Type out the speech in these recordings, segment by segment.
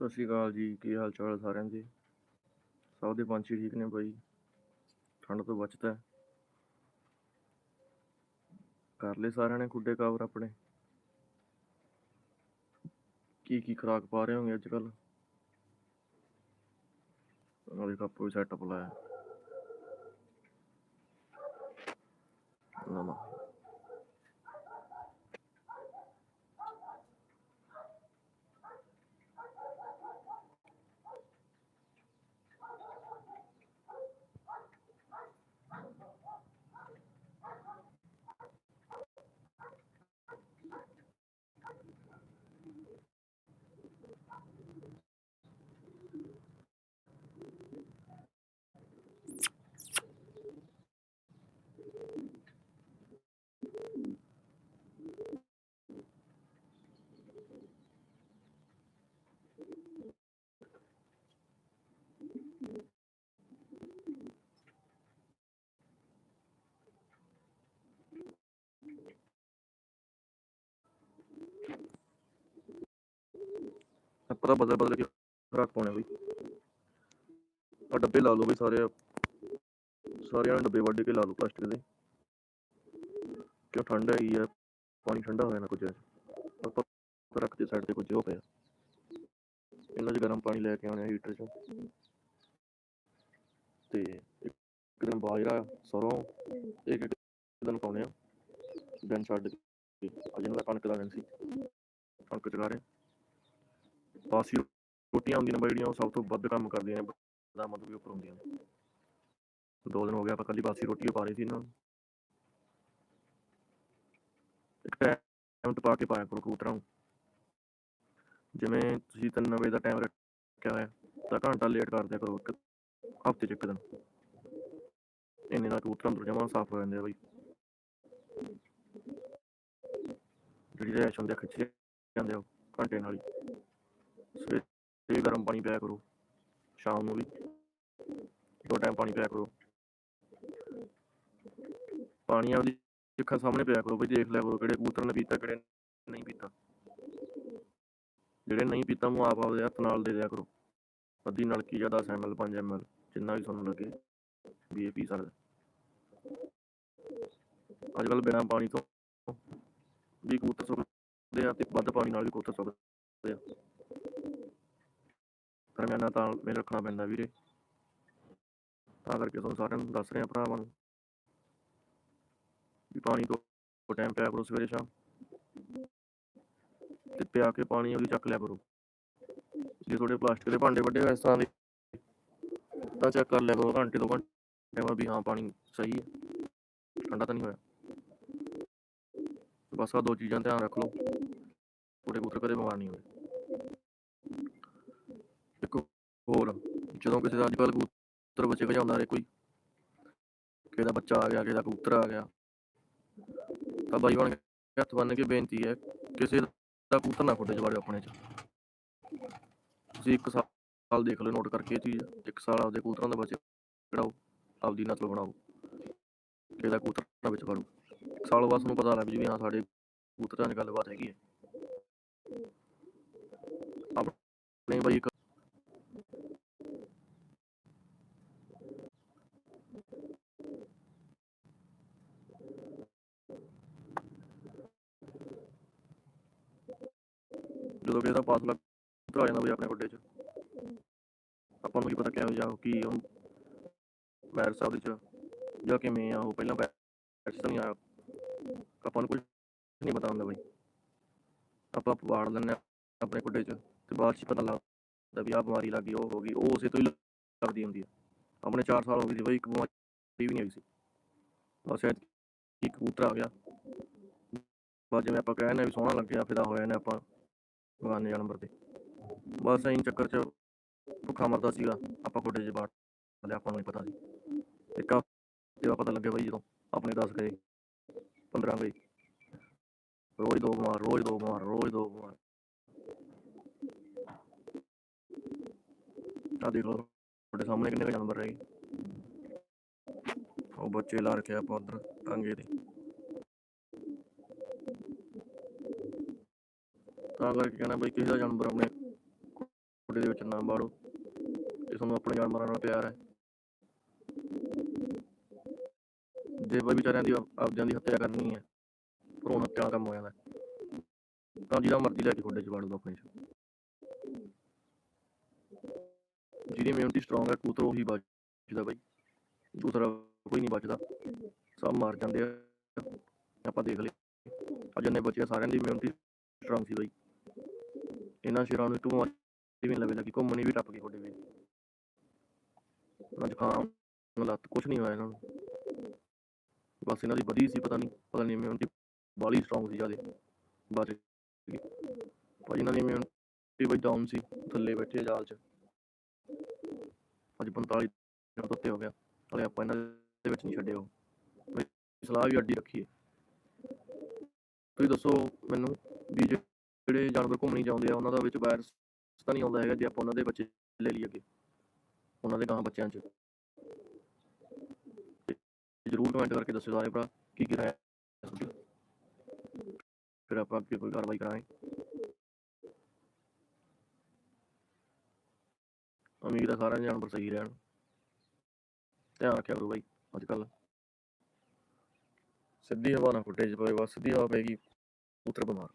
ਸਤਿ ਸ਼੍ਰੀ ਅਕਾਲ ਜੀ, ਕੀ ਹਾਲ ਚਾਲ ਸਾਰਿਆਂ ਦੇ? ਸਭ ਦੇ ਪੰਛੀ ਠੀਕ ਨੇ ਬਾਈ? ਠੰਡ ਤੋਂ ਬਚਦਾ ਕਰ ਲਏ ਸਾਰਿਆਂ ਨੇ ਖੁੱਡੇ ਕਵਰ ਆਪਣੇ। ਕੀ ਕੀ ਖੁਰਾਕ ਪਾ ਰਹੇ ਹੋਗੇ ਅੱਜ ਕੱਲ ਉਹਦੇ ਕੱਪ ਵੀ ਸੈਟਅਪ ਲਾਇਆ। ਨਾ। ਪਤਾ ਬਦਲ ਬਦਲ ਕੇ ਰੱਖ ਪਾਉਣੇ ਬਈ। ਆ ਡੱਬੇ ਲਾ ਲਓ ਬਈ ਸਾਰੇ। ਸਾਰਿਆਂ ਨੇ ਡੱਬੇ ਵੱਢ ਕੇ ਲਾ ਲਓ ਪਲਾਸਟਿਕ ਦੇ। ਕਿਉਂ ਠੰਡ ਹੈਗੀ ਆ? ਪਾਣੀ ਠੰਡਾ ਹੋ ਜਾਣਾ ਕੁਝ ਆਪਾਂ ਰੱਖ ਦੇ ਸਾਈਡ ਤੇ ਕੁਝ ਹੋ ਪਿਆ। ਇਹਨਾਂ 'ਚ ਗਰਮ ਪਾਣੀ ਲੈ ਕੇ ਆਉਣਾ ਹੀਟਰ 'ਚ। ਤੇ ਇੱਕ ਦਿਨ ਬਾਜਰਾ, ਸਰੋਂ, ਇੱਕ ਇੱਕ ਦਿਨ ਪਾਉਣੇ ਆ। ਦਿਨ ਛੱਡ ਕੇ। ਅੱਜ ਇਹਨਾਂ ਦਾ ਕਣਕ ਦਾ ਦਿਨ ਸੀ। ਕਣਕ ਚਲਾ ਰਹੇ। ਬਾਸੀ ਰੋਟੀਆਂ ਹੁੰਦੀਆਂ ਨੇ ਜਿਹੜੀਆਂ ਉਹ ਸਭ ਤੋਂ ਵੱਧ ਕੰਮ ਕਰਦੀਆਂ ਨੇ ਬਦਾਮਾਂ ਤੋਂ ਵੀ ਉੱਪਰ ਹੁੰਦੀਆਂ ਨੇ। ਦੋ ਦਿਨ ਹੋ ਗਿਆ ਆਪਾਂ ਕੱਲੀ ਬਾਸੀ ਰੋਟੀ ਪਾ ਰਹੀ ਸੀ ਇਹਨਾਂ ਨੂੰ। ਇੱਕ ਟਾਈਮ ਤੇ ਕੇ ਪਾਇਆ ਕਰੋ ਕਬੂਤਰਾਂ ਨੂੰ। ਜਿਵੇਂ ਤੁਸੀਂ ਤਿੰਨ ਵਜੇ ਦਾ ਟਾਈਮ ਰੱਖਿਆ ਹੋਇਆ, ਤਾਂ ਘੰਟਾ ਲੇਟ ਕਰ ਦਿਆ ਕਰੋ, ਇੱਕ ਹਫ਼ਤੇ ਚ ਇੱਕ ਦਿਨ। ਇੰਨੇ ਨਾਲ ਕਬੂਤਰਾਂ ਅੰਦਰ ਜਮਾ ਸਾਫ਼ ਹੋ ਜਾਂਦੇ ਆ ਬਈ। ਜਿਹੜੀ ਰੈਸ਼ ਹੁੰਦੇ ਆ ਜਾਂਦੇ ਆ ਘੰਟੇ ਨਾਲ ਹੀ। ਸਵੇਰੇ ਗਰਮ ਪਾਣੀ ਪਿਆ ਕਰੋ, ਸ਼ਾਮ ਨੂੰ ਵੀ। ਦੋ ਟਾਈਮ ਪਾਣੀ ਪਿਆ ਕਰੋ। ਪਾਣੀ ਆਪਦੀ ਅੱਖਾਂ ਸਾਹਮਣੇ ਪਿਆ ਕਰੋ ਬਈ ਦੇਖ ਲਿਆ ਕਰੋ ਕਿਹੜੇ ਕਬੂਤਰ ਨੇ ਪੀਤਾ, ਕਿਹੜੇ ਨਹੀਂ ਪੀਤਾ। ਜਿਹੜੇ ਨਹੀਂ ਪੀਤਾ ਉਹ ਆਪ ਆਪਦੇ ਹੱਥ ਨਾਲ ਦੇ ਦਿਆ ਕਰੋ। ਅੱਧੀ ਨਲਕੀ ਜਾਂ 10 ml 5 ml ਜਿੰਨਾ ਵੀ ਤੁਹਾਨੂੰ ਲੱਗੇ, ਵੀ ਇਹ ਪੀ ਸਕਦਾ। ਅੱਜ ਕੱਲ ਬਿਨਾਂ ਪਾਣੀ ਤੋਂ ਵੀ ਕਬੂਤਰ ਸੁੱਕਦੇ ਆ ਤੇ ਵੱਧ ਪਾਣੀ ਨਾਲ ਵੀ ਕਬੂਤਰ ਸੁੱਕਦੇ ਆ। ਦਰਮਿਆਨਾ ਤਾਂ ਮੇਲ ਰੱਖਣਾ ਪੈਂਦਾ ਵੀਰੇ। ਤਾਂ ਕਰਕੇ ਤੁਹਾਨੂੰ ਸਾਰਿਆਂ ਨੂੰ ਦੱਸ ਰਿਹਾ ਭਰਾਵਾਂ ਨੂੰ। ਵੀ ਪਾਣੀ ਤੋਂ ਟਾਈਮ ਪਿਆ ਕਰੋ ਸਵੇਰੇ ਸ਼ਾਮ। ਤੇ ਪਿਆ ਕੇ ਪਾਣੀ ਉਹਦੀ ਚੱਕ ਲਿਆ ਕਰੋ। ਜੇ ਤੁਹਾਡੇ ਪਲਾਸਟਿਕ ਦੇ ਭਾਂਡੇ ਵੱਡੇ ਹੋਏ ਇਸ ਤਰ੍ਹਾਂ ਦੇ, ਤਾਂ ਚੈੱਕ ਕਰ ਲਿਆ ਕਰੋ। ਘੰਟੇ ਦੋ ਘੰਟੇ ਬਾਅਦ ਵੀ ਹਾਂ ਪਾਣੀ ਸਹੀ ਹੈ। ਠੰਡਾ ਤਾਂ ਨਹੀਂ ਹੋਇਆ। ਬਸ ਆ ਦੋ ਚੀਜ਼ਾਂ ਧਿਆਨ ਰੱਖ ਲਓ। ਤੁਹਾਡੇ ਕਬੂਤਰ ਕਦੇ ਬਿਮਾਰ ਨਹੀਂ ਹੋਵੇ ਇੱਕ ਹੋਰ ਜਦੋਂ ਕਿਸੇ ਦਾ ਅੱਜ ਕੱਲ੍ਹ ਕਬੂਤਰ ਬੱਚੇ ਭਜਾਉਂਦਾ ਰਹੇ ਕੋਈ, ਕਿਸੇ ਦਾ ਬੱਚਾ ਆ ਗਿਆ, ਕਿਸੇ ਦਾ ਕਬੂਤਰ ਆ ਗਿਆ, ਤਾਂ ਬਾਈ ਬਣ ਕੇ ਹੱਥ ਬੰਨ ਕੇ ਬੇਨਤੀ ਹੈ, ਕਿਸੇ ਦਾ ਕਬੂਤਰ ਨਾ ਫੁੱਟੇ ਜਵਾੜੇ ਆਪਣੇ ਚ। ਤੁਸੀਂ ਇੱਕ ਸਾਲ ਦੇਖ ਲਓ ਨੋਟ ਕਰਕੇ ਇਹ ਚੀਜ਼, ਇੱਕ ਸਾਲ ਆਪਦੇ ਕਬੂਤਰਾਂ ਦਾ ਬੱਚੇ ਕਢਾਓ ਆਪਦੀ ਨਸਲ ਬਣਾਓ, ਕਿਸੇ ਦਾ ਕਬੂਤਰ ਨਾ ਵਿੱਚ ਫੜੋ। ਇੱਕ ਸਾਲ ਬਾਅਦ ਤੁਹਾਨੂੰ ਪਤਾ ਲੱਗ ਜੂ ਵੀ ਹਾਂ, ਸਾਡੇ ਕਬੂਤਰਾਂ ਦੀ ਗੱਲਬਾਤ ਹੈਗੀ ਹੈ। ਆਪਣੇ ਬਾਈ ਇੱਕ ਜਦੋਂ ਕਿਸੇ ਦਾ ਪਾਸਲਾ ਆ ਜਾਂਦਾ ਬਈ ਆਪਣੇ ਵੱਡੇ ਚ। ਆਪਾਂ ਨੂੰ ਕੀ ਪਤਾ ਕਿਹੋ ਜਿਹਾ ਕੀ ਉਹ ਮੈਰ ਸਾਹਿਬ ਦੇ ਚ ਜਾਂ ਕਿਵੇਂ ਆ, ਉਹ ਪਹਿਲਾਂ ਬੈਠ ਨਹੀਂ ਆਇਆ। ਆਪਾਂ ਨੂੰ ਕੁਝ ਨਹੀਂ ਪਤਾ ਹੁੰਦਾ ਬਈ। ਆਪਾਂ ਵਾੜ ਲੈਂਦੇ ਆਪਣੇ ਕੁੱਡੇ ਚ ਤੇ ਬਾਅਦ ਚ ਪਤਾ ਲੱਗਦਾ ਵੀ ਆਹ ਬਿਮਾਰੀ ਲੱਗ ਗਈ, ਉਹ ਹੋ ਗਈ, ਉਹ ਉਸੇ ਤੋਂ ਹੀ ਲੱਗਦੀ ਹੁੰਦੀ ਆ। ਆਪਣੇ 4 ਸਾਲ ਹੋ ਗਏ ਸੀ ਬਈ, ਇੱਕ ਬਿਮਾਰੀ ਵੀ ਨਹੀਂ ਆਈ ਸੀ। ਬਸ ਇੱਕ ਕਬੂਤਰ ਆ ਗਿਆ। ਬਸ ਜਿਵੇਂ ਆਪਾਂ ਕਹਿੰਦੇ ਵੀ ਸੋਹਣਾ ਲੱਗਿਆ ਫਿਦਾ ਹੋਇਆ ਨੇ ਆਪਾਂ। ਬਗਾਨੇ ਨੰਬਰ ਤੇ। ਬਸ ਐਂ ਚੱਕਰ ਚ ਭੁੱਖਾ ਮਰਦਾ ਸੀਗਾ, ਆਪਾਂ ਕੋਟੇ 'ਚ ਬਾਟ ਲਿਆ ਆਪਾਂ ਨੂੰ ਨਹੀਂ ਪਤਾ ਸੀ। ਇੱਕ ਹਫ਼ਤੇ ਪਤਾ ਲੱਗਿਆ ਬਈ ਜਦੋਂ ਆਪਣੇ 10 ਗਏ 15 ਗਏ। ਰੋਜ਼ ਦੋ ਬਿਮਾਰ, ਰੋਜ਼ ਦੋ ਬਿਮਾਰ, ਰੋਜ਼ ਦੋ ਬਿਮਾਰ। ਆ ਦੇਖ ਤੁਹਾਡੇ ਸਾਹਮਣੇ ਕਿੰਨੇ ਕੁ ਜਾਨਵਰ ਰਹੇ ਉਹ ਬੱਚੇ ਲਾ ਰੱਖਿਆ ਆਪਾਂ ਉਧਰ, ਟਾਂਗੇ ਤੇ। ਤਾਂ ਕਰਕੇ ਕਹਿਣਾ ਬਈ ਕਿਸੇ ਦਾ ਜਾਨਵਰ ਆਪਣੇ ਖੁੱਡੇ ਦੇ ਵਿੱਚ ਨਾ ਬਾੜੋ ਇਹ ਤੁਹਾਨੂੰ ਆਪਣੇ ਜਾਨਵਰਾਂ ਨਾਲ ਪਿਆਰ ਹੈ। ਜੇ ਬਈ ਵਿਚਾਰਿਆਂ ਦੀ ਆਪ- ਆਪਦਿਆਂ ਦੀ ਹੱਤਿਆ ਕਰਨੀ ਹੈ ਭਰੂਣ ਹੱਤਿਆ ਦਾ ਕੰਮ ਹੋ ਜਾਂਦਾ। ਤਾਂ ਜਿਹਦਾ ਮਰਜ਼ੀ ਲੈ ਕੇ ਖੁੱਡੇ 'ਚ ਵਾੜ ਆਪਣੇ 'ਚ। ਜਿਹਦੀ ਇਮਿਊਨਿਟੀ ਸਟਰੋਂਗ ਹੈ ਕੂਤਰ ਉਹੀ ਬਚਦਾ ਬਈ। ਦੂਸਰਾ ਕੋਈ ਨਹੀਂ ਬਚਦਾ। ਸਭ ਮਰ ਜਾਂਦੇ ਆ। ਆਪਾਂ ਦੇਖ ਲਏ। ਅੱਜ ਜਿੰਨੇ ਬੱਚੇ ਆ, ਸਾਰਿਆਂ ਦੀ ਇਮਿਊਨਿਟੀ ਸਟਰੋਂਗ ਸੀ ਬਈ। ਇਹਨਾਂ ਸ਼ੇਰਾਂ ਨੂੰ ਟੂ ਵੀ ਲਵੇ ਲੱਗੀ, ਘੁੰਮਣੀ ਵੀ ਟੱਪ ਗਈ ਤੁਹਾਡੇ ਵੀ। ਨਾ ਜ਼ੁਕਾਮ ਲੱਤ ਕੁਛ ਨਹੀਂ ਹੋਇਆ ਇਹਨਾਂ ਨੂੰ। ਬਸ ਇਹਨਾਂ ਦੀ ਵਧੀ ਸੀ, ਪਤਾ ਨਹੀਂ ਪਤਾ ਨਹੀਂ ਇਮਿਊਨਿਟੀ ਬਾਲੀ ਸਟਰੋਂਗ ਸੀ ਜਿਆਦੇ, ਬਚ ਗਏ ਭਾਜੀ ਇਹਨਾਂ ਦੀ ਇਮਿਊਨਿਟੀ ਬਈ ਡਾਊਨ ਸੀ, ਥੱਲੇ ਬੈਠੇ ਜਾਲ 'ਚ। ਅੱਜ 45 ਦਿਨ ਤੋਂ ਉੱਤੇ ਹੋ ਗਿਆ, ਹਲੇ ਆਪਾਂ ਇਹਨਾਂ ਦੇ ਵਿੱਚ ਨਹੀਂ ਛੱਡੇ ਉਹ। ਸਲਾਹ ਵੀ ਅੱਡੀ ਰੱਖੀਏ। ਤੁਸੀਂ ਦੱਸੋ ਮੈਨੂੰ, ਵੀ ਜੇ- ਜਿਹੜੇ ਜਾਨਵਰ ਘੁੰਮਣੀ ਚਾਹੁੰਦੇ ਆ, ਉਹਨਾਂ ਦਾ ਵਿੱਚ ਵਾਇਰਸ ਤਾਂ ਨਹੀਂ ਆਉਂਦਾ ਹੈਗਾ ਜੇ ਆਪਾਂ ਉਹਨਾਂ ਦੇ ਬੱਚੇ ਲੈ ਲਈਏ ਅੱਗੇ, ਉਹਨਾਂ ਦੇ ਗਾਂ ਬੱਚਿਆਂ 'ਚ। ਜ਼ਰੂਰ ਕਮੈਂਟ ਕਰਕੇ ਦੱਸਿਓ ਸਾਰੇ ਭਰਾ, ਕੀ ਕੀ ਰਾਏ ਫਿਰ ਆਪਾਂ ਅੱਗੇ ਕੋਈ ਕਾਰਵਾਈ ਕਰਾਂਗੇ। ਉਮੀਦ ਆ ਸਾਰਿਆਂ ਦੇ ਜਾਨਵਰ ਸਹੀ ਰਹਿਣ। ਧਿਆਨ ਰੱਖਿਆ ਕਰੋ ਬਾਈ, ਅੱਜ ਕੱਲ ਸਿੱਧੀ ਹਵਾ ਨਾਲ ਫੁੱਟੇ ਚ ਪਵੇ, ਬਸ ਸਿੱਧੀ ਹਵਾ ਪੈਗੀ ਪੁੱਤਰ ਬਿਮਾਰ।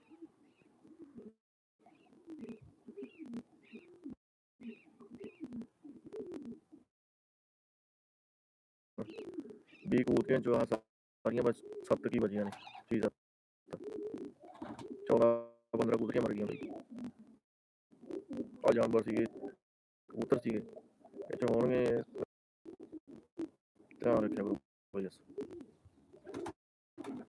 ਵੀ ਕਬੂਤਰੀਆਂ ਚੋਂ ਆਹ ਸਾਰੀਆਂ ਬਸ ਸੱਤ ਕੀ ਬਚੀਆਂ ਨੇ, ਛੇ ਸੱਤ। ਚੌਦਾਂ, ਪੰਦਰਾਂ ਕਬੂਤਰੀਆਂ ਮਰ ਗਈਆਂ ਬਈ। ਆ ਜਾਨਵਰ ਸੀਗੇ, ਕਬੂਤਰ ਸੀਗੇ, ਇਹ ਚ ਹੋਣਗੇ, ਧਿਆਨ ਰੱਖਿਆ ਕਰੋ